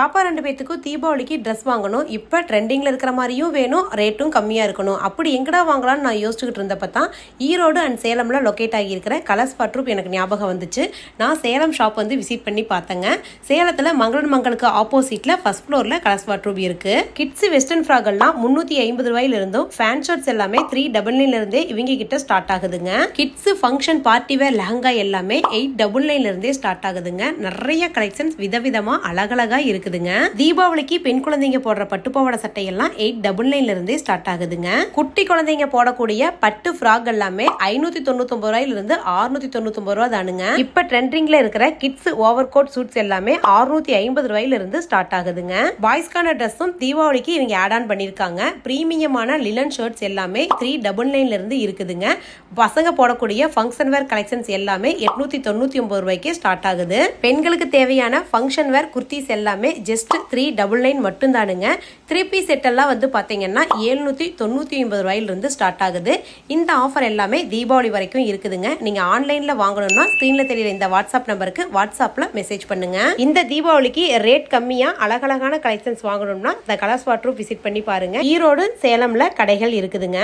பாப்பா ரெண்டு பேத்துக்கும் தீபாவளிக்கு ட்ரெஸ் வாங்கணும். இப்போ ட்ரெண்டிங்கில் இருக்கிற மாதிரியும் வேணும் ரேட்டும் கம்மியாக இருக்கணும். அப்படி எங்கடா வாங்கலாம்னு நான் யோசிச்சுக்கிட்டு இருந்தப்ப தான் ஈரோடு அண்ட் சேலமில் லொக்கேட் ஆகியிருக்கிற கலர்ஸ் பட்ரூப் எனக்கு ஞாபகம் வந்துச்சு. நான் சேலம் ஷாப் வந்து விசிட் பண்ணி பார்த்தேங்க. சேலத்தில் மங்களன் மங்களுக்கு ஆப்போசிட்டில் ஃபஸ்ட் ஃப்ளோரில் கலர்ஸ் பட்ரூப் இருக்குது கிட்ஸ் வெஸ்டர்ன் ஃப்ராகெல்லாம் முந்நூற்றி ஐம்பது ரூபாயிலிருந்தும் ஃபேன் ஷர்ட்ஸ் எல்லாமே த்ரீ டபுள் நைன்லேருந்தே இவங்க கிட்ட ஸ்டார்ட் ஆகுதுங்க. Kids function party wear lehenga எல்லாமே எயிட் டபுள் நைன்லேருந்தே ஸ்டார்ட் ஆகுதுங்க. நிறைய கலெக்ஷன்ஸ் விதவிதமாக அழகழகாக இருக்குது. இருக்குதுங்க. தீபாவளிக்கு பெண் குழந்தைங்க போடுற பட்டுப்பாவாடை சட்டை எல்லாம் எயிட் டபுள் நைன்ல இருந்தே ஸ்டார்ட் ஆகுதுங்க. குட்டி குழந்தைங்க போடக்கூடிய பட்டு ஃப்ராக் எல்லாமே ஐநூத்தி தொண்ணூத்தொன்பது ரூபாயில இருந்து அறுநூத்தி தொண்ணூத்தொன்பது ரூபா தானுங்க. இப்ப ட்ரெண்டிங்ல இருக்கிற கிட்ஸ் ஓவர் கோட் சூட்ஸ் எல்லாமே அறுநூத்தி ஐம்பது ரூபாயில இருந்து ஸ்டார்ட் ஆகுதுங்க. பாய்ஸ்க்கான ட்ரெஸ்ஸும் தீபாவளிக்கு இவங்க ஆட் ஆன் பண்ணிருக்காங்க பிரீமியமான லிலன் ஷர்ட்ஸ் எல்லாமே த்ரீ டபுள் நைன்ல இருந்து இருக்குதுங்க. பசங்க போடக்கூடிய ஃபங்க்ஷன் வேர் கலெக்ஷன்ஸ் எல்லாமே எட்நூத்தி தொண்ணூத்தி ஒன்பது ரூபாய்க்கு ஸ்டார்ட் ஆகுது. பெண்களுக்கு தேவையான ஃபங்க்ஷன் வேர் குர்த்திஸ் எல்லாமே ஜஸ்ட் த்ரீ டபுள் நைன் மட்டும்தானுங்க. த்ரீ பீஸ் செட்டெல்லாம் வந்து பார்த்தீங்கன்னா ஏழ்நூற்றி தொண்ணூற்றி ஒன்பது ரூபாயிலிருந்து ஸ்டார்ட் ஆகுது. இந்த ஆஃபர் எல்லாமே தீபாவளி வரைக்கும் இருக்குதுங்க. நீங்கள் ஆன்லைனில் வாங்கணும்னா ஸ்க்ரீனில் தெரியிற இந்த வாட்ஸ்அப் நம்பருக்கு வாட்ஸ்அப்பில் மெசேஜ் பண்ணுங்க. இந்த தீபாவளிக்கு ரேட் கம்மியாக அழகழகான கலெக்ஷன்ஸ் வாங்கணும்னா இந்த கலர்ஸ் வாட்ரூப் விசிட் பண்ணி பாருங்கள் ஈரோடு சேலமில் கடைகள் இருக்குதுங்க.